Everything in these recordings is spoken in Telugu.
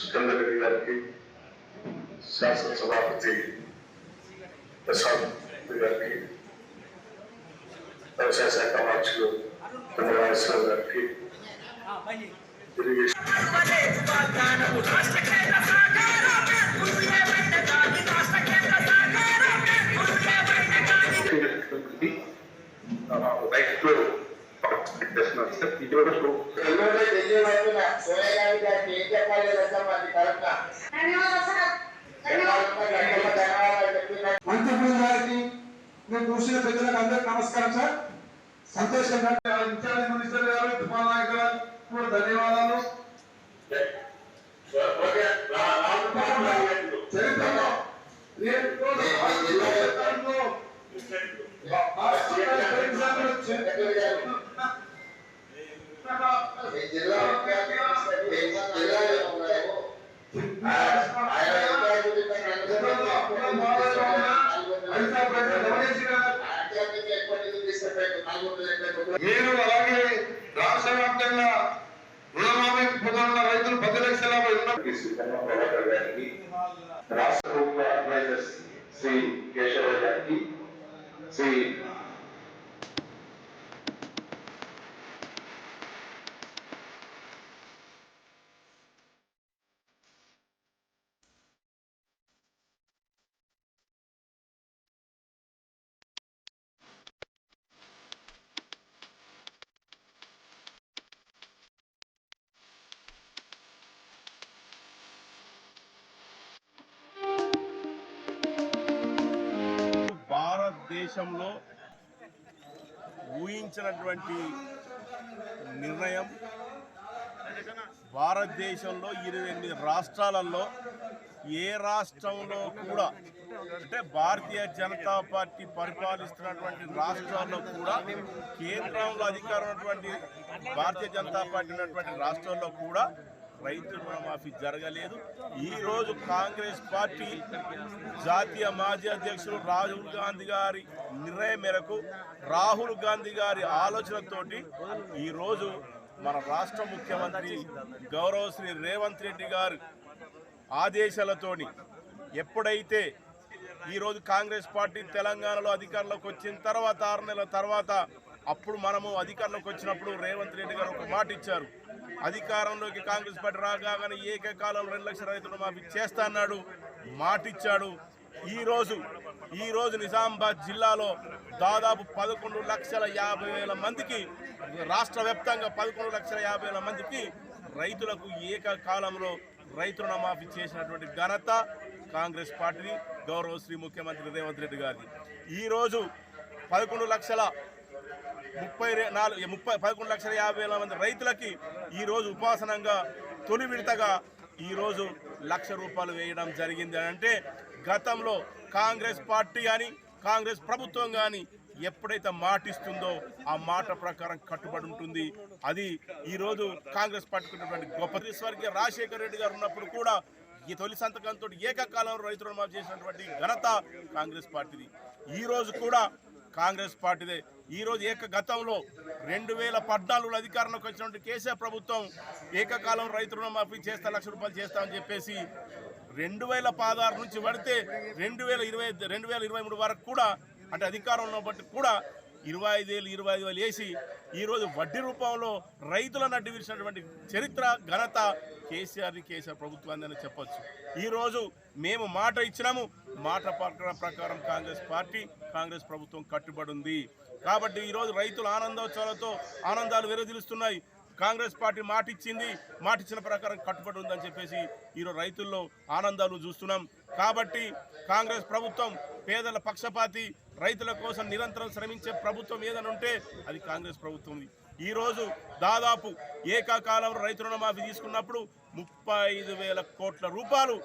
సుఖేందర్ రెడ్డి గారికి శాసనసభాపతి ప్రసాద్ రెడ్డి గారికి వ్యవసాయ శాఖ మార్చులు చంద్రబాబు గారికి ఇరిగేషన్ చూసిన పెద్దలకు అందరికి నమస్కారం సార్. సంతోషంగా ఇన్ఛార్జ్ మినిస్టర్ గారు తుఫాన్ కూడా ధన్యవాదాలు చరిత్రలో రేపు చరిత్రలో ఈ జిల్లా ముఖ్యమంత్రి ఈ జిల్లాలో ఉన్నాము ఆయన ఆధ్యాత్మిక ఎక్కువ నిధులు తీసుకుపోయి నాలుగు వందల మీరు అలాగే రాష్ట్ర వ్యాప్తంగా రుణమాఫీ పొందుతున్న రైతులు పది లక్షల రుణ శ్రీ కన్నప్రభాకర్ గారికి రాష్ట్ర ప్రభుత్వ అడ్వైజర్స్ శ్రీ కేశవ గారికి శ్రీ దేశంలో ఊహించినటువంటి నిర్ణయం భారతదేశంలో ఇరవై ఎనిమిది రాష్ట్రాలలో ఏ రాష్ట్రంలో కూడా అంటే భారతీయ జనతా పార్టీ పరిపాలిస్తున్నటువంటి రాష్ట్రాల్లో కూడా కేంద్రంలో అధికారం ఉన్నటువంటి భారతీయ జనతా పార్టీ ఉన్నటువంటి రాష్ట్రాల్లో కూడా రైతు రుణమాఫీ జరగలేదు. ఈరోజు కాంగ్రెస్ పార్టీ జాతీయ మాజీ అధ్యక్షులు రాహుల్ గాంధీ గారి నిర్ణయం మేరకు రాహుల్ గాంధీ గారి ఆలోచనతోటి ఈరోజు మన రాష్ట్ర ముఖ్యమంత్రి గౌరవ శ్రీ రేవంత్ రెడ్డి గారు ఆదేశాలతోని ఎప్పుడైతే ఈరోజు కాంగ్రెస్ పార్టీ తెలంగాణలో అధికారంలోకి వచ్చిన తర్వాత ఆరు నెలల తర్వాత అప్పుడు మనము అధికారంలోకి వచ్చినప్పుడు రేవంత్ రెడ్డి గారు ఒక మాట ఇచ్చారు. అధికారంలోకి కాంగ్రెస్ పార్టీ రాగానే ఏకకాలంలో రెండు లక్షల రైతులు మాఫీ చేస్తా అన్నాడు. మాట ఇచ్చాడు. ఈ నిజామాబాద్ జిల్లాలో దాదాపు పదకొండు లక్షల యాభై వేల మందికి రాష్ట్ర వ్యాప్తంగా పదకొండు లక్షల యాభై వేల మందికి రైతులకు ఏకకాలంలో రైతు రుణమాఫీ చేసినటువంటి ఘనత కాంగ్రెస్ పార్టీ గౌరవ శ్రీ ముఖ్యమంత్రి రేవంత్ రెడ్డి గారిది. ఈరోజు పదకొండు లక్షల ముప్పై నాలుగు ముప్పై పదకొండు లక్షల యాభై వేల మంది రైతులకి ఈరోజు ఉపాసనంగా తొలి విడతగా ఈరోజు లక్ష రూపాయలు వేయడం జరిగింది అంటే గతంలో కాంగ్రెస్ పార్టీ కానీ కాంగ్రెస్ ప్రభుత్వం కానీ ఎప్పుడైతే మాటిస్తుందో ఆ మాట ప్రకారం కట్టుబడి ఉంటుంది. అది ఈరోజు కాంగ్రెస్ పార్టీకి ఉన్నటువంటి గొప్ప స్వర్గీయ రాజశేఖర రెడ్డి గారు ఉన్నప్పుడు కూడా ఈ తొలి సంతకంతో ఏకకాలంలో రైతు రుణమాఫీ చేసినటువంటి ఘనత కాంగ్రెస్ పార్టీది. ఈరోజు కూడా కాంగ్రెస్ పార్టీదే. ఈ రోజు ఏక గతంలో రెండు వేల పద్నాలుగులో అధికారంలోకి వచ్చినటువంటి కేసీఆర్ ప్రభుత్వం ఏకకాలం రైతు రుణమాఫీ చేస్తా లక్ష రూపాయలు చేస్తామని చెప్పేసి రెండు వేల పదహారు నుంచి పడితే రెండు వేల ఇరవై రెండు వేల ఇరవై మూడు వరకు కూడా అంటే అధికారంలో బట్టి కూడా ఇరవై ఐదు వేలు ఇరవై ఐదు వేలు వేసి ఈరోజు వడ్డీ రూపంలో రైతులను అడ్డు విరిచినటువంటి చరిత్ర ఘనత కేసీఆర్ని కేసీఆర్ ప్రభుత్వాన్ని అని చెప్పొచ్చు. ఈరోజు మేము మాట ఇచ్చినాము. మాట ప్రకారం ప్రకారం కాంగ్రెస్ పార్టీ కాంగ్రెస్ ప్రభుత్వం కట్టుబడి ఉంది కాబట్టి ఈరోజు రైతుల ఆనందోత్సవాలతో ఆనందాలు వెరదిలుస్తున్నాయి కాంగ్రెస్ పార్టీ మాట ఇచ్చింది మాట ఇచ్చిన ప్రకారం కట్టుబడి ఉందని చెప్పేసి ఈరోజు రైతుల్లో ఆనందాలు చూస్తున్నాం. కాబట్టి కాంగ్రెస్ ప్రభుత్వం పేదల పక్షపాతి రైతుల కోసం నిరంతరం శ్రమించే ప్రభుత్వం ఏదని ఉంటే అది కాంగ్రెస్ ప్రభుత్వం ఈరోజు దాదాపు ఏకాకాలంలో రైతు రుణమాఫీ తీసుకున్నప్పుడు ముప్పై ఐదు వేల కోట్ల రూపాయలు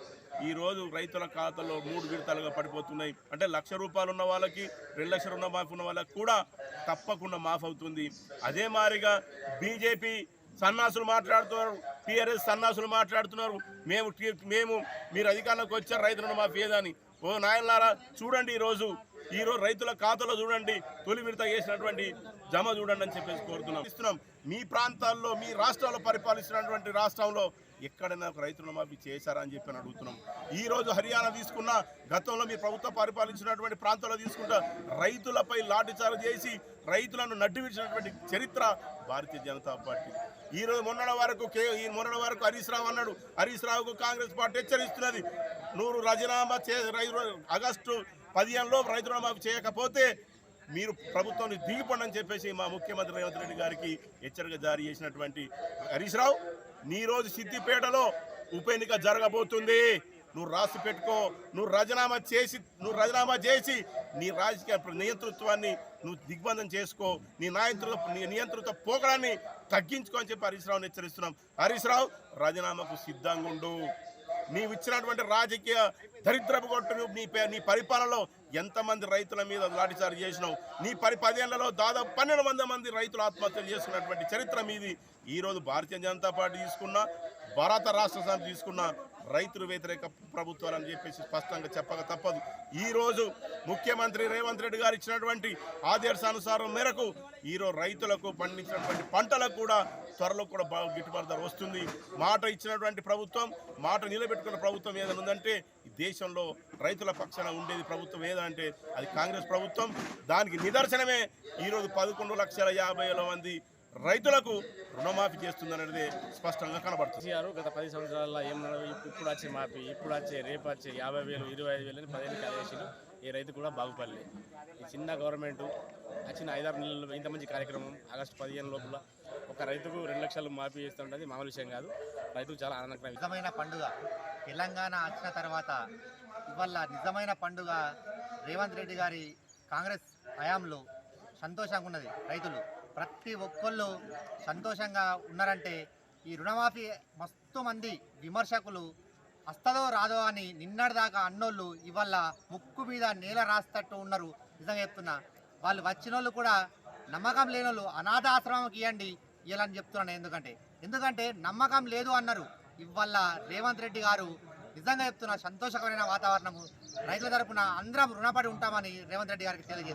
ఈ రోజు రైతుల ఖాతాలో మూడు విడతలుగా పడిపోతున్నాయి. అంటే లక్ష రూపాయలు ఉన్న వాళ్ళకి రెండు లక్షల రుణమాఫీ ఉన్న వాళ్ళకి కూడా తప్పకుండా మాఫ్ అవుతుంది. అదే మారిగా బీజేపీ సన్నాసులు మాట్లాడుతున్నారు టీఆర్ఎస్ సన్నాసులు మాట్లాడుతున్నారు. మేము మేము మీరు అధికారంలోకి వచ్చారు రైతు రుణమాఫీ ఏదని. ఓ నాయనలారా చూడండి ఈరోజు ఈరోజు రైతుల ఖాతాలో చూడండి తొలి విడత చేసినటువంటి జమ చూడండి అని చెప్పేసి కోరుతున్నాం. ఇస్తున్నాం. మీ ప్రాంతాల్లో మీ రాష్ట్రాల్లో పరిపాలిస్తున్నటువంటి రాష్ట్రంలో ఎక్కడైనా ఒక రైతు రుణమాఫీ చేశారా అని చెప్పి అడుగుతున్నాం. ఈ రోజు హర్యానా తీసుకున్న గతంలో మీ ప్రభుత్వం పరిపాలించినటువంటి ప్రాంతాల్లో తీసుకుంటా రైతులపై లాఠీచార్జ్ చేసి రైతులను నడ్డివిడిచినటువంటి చరిత్ర భారతీయ జనతా పార్టీ. ఈ రోజు మొన్నటి వరకు కే ఈ మొన్నటి వరకు హరీష్ రావు అన్నాడు. హరీష్ రావుకు కాంగ్రెస్ పార్టీ హెచ్చరిస్తున్నది. నూరు రాజీనామా చే రైతు ఆగస్టు పదిహేనులో రైతు రుణమాఫీ చేయకపోతే మీరు ప్రభుత్వాన్ని దిగిపోండి అని చెప్పేసి మా ముఖ్యమంత్రి రేవంత్ రెడ్డి గారికి హెచ్చరిక జారీ చేసినటువంటి హరీష్ రావు నీ రోజు సిద్దిపేటలో ఉప ఎన్నిక జరగబోతుంది. నువ్వు రాసి పెట్టుకో. నువ్వు రాజీనామా చేసి నువ్వు రాజీనామా చేసి నీ రాజకీయ నియంతృత్వాన్ని నువ్వు దిగ్బంధం చేసుకో. నీ నాయకత్వ నీ నియంతృత్వ పోకడాన్ని తగ్గించుకో అని చెప్పి హరీష్ రావుని హెచ్చరిస్తున్నాం. హరీష్ రావు రాజీనామాకు సిద్ధంగా ఉండు. నీవు ఇచ్చినటువంటి రాజకీయ దరిద్రపు కొట్టు నీ పే- నీ పరిపాలనలో ఎంతమంది రైతుల మీద లాఠీచార్జ్ చేసినావు? నీ పరి పదేళ్ళలో దాదాపు పన్నెండు వంద మంది రైతులు ఆత్మహత్యలు చేసుకున్నటువంటి చరిత్ర మీది. ఈ రోజు భారతీయ జనతా పార్టీ తీసుకున్న భారత రాష్ట్ర సమితి తీసుకున్న రైతులు వ్యతిరేక ప్రభుత్వాలు అని చెప్పేసి స్పష్టంగా చెప్పక తప్పదు. ఈరోజు ముఖ్యమంత్రి రేవంత్ రెడ్డి గారు ఇచ్చినటువంటి ఆదేశానుసారం మేరకు ఈరోజు రైతులకు పండించినటువంటి పంటలకు కూడా త్వరలో కూడా బాగా గిట్టుబాటు ధర వస్తుంది. మాట ఇచ్చినటువంటి ప్రభుత్వం మాట నిలబెట్టుకున్న ప్రభుత్వం ఏదైనా ఉందంటే దేశంలో రైతుల పక్షాన ఉండేది ప్రభుత్వం ఏదంటే అది కాంగ్రెస్ ప్రభుత్వం. దానికి నిదర్శనమే ఈరోజు పదకొండు లక్షల యాభై వేల మంది రైతులకు రుణమాఫీ చేస్తుందనేది స్పష్టంగా కనబడుతుంది. గత పది సంవత్సరాల్లో ఏమన్నాడు ఇప్పు- ఇప్పుడు వచ్చే మాపి ఇప్పుడు వచ్చే రేపు వచ్చే యాభై వేలు ఇరవై ఐదు వేలు అని పదిహేను కలిగేసిండు ఏ రైతు కూడా బాగుపడలే. ఈ చిన్న గవర్నమెంట్ వచ్చిన ఐదారు నెలలు ఇంత మంచి కార్యక్రమం ఆగస్టు పదిహేను లోపల ఒక రైతుకు రెండు లక్షలు మాఫీ చేస్తుంటుంది మామూలు విషయం కాదు. రైతుకు చాలా ఆనందకరం నిజమైన పండుగ. తెలంగాణ వచ్చిన తర్వాత ఇవాళ నిజమైన పండుగ రేవంత్ రెడ్డి గారి కాంగ్రెస్ హయాంలో సంతోషంగా ఉన్నది రైతులు. ప్రతి ఒక్కళ్ళు సంతోషంగా ఉన్నారంటే ఈ రుణమాఫీ మస్తు మంది విమర్శకులు వస్తుందో రాదో అని నిన్నటిదాకా అన్నోళ్ళు ఇవాళ ముక్కు మీద నేల రాస్తట్టు ఉన్నారు. నిజంగా చెప్తున్నా. వాళ్ళు వచ్చిన వాళ్ళు కూడా నమ్మకం లేని వాళ్ళు అనాథ ఆశ్రమంకి ఇవ్వండి ఇవ్వాలని చెప్తున్నాను ఎందుకంటే. ఎందుకంటే నమ్మకం లేదు అన్నారు. ఇవాళ రేవంత్ రెడ్డి గారు నిజంగా చెప్తున్నా సంతోషకరమైన వాతావరణము. రైతుల తరపున అందరం రుణపడి ఉంటామని రేవంత్ రెడ్డి గారికి తెలియజేస్తున్నారు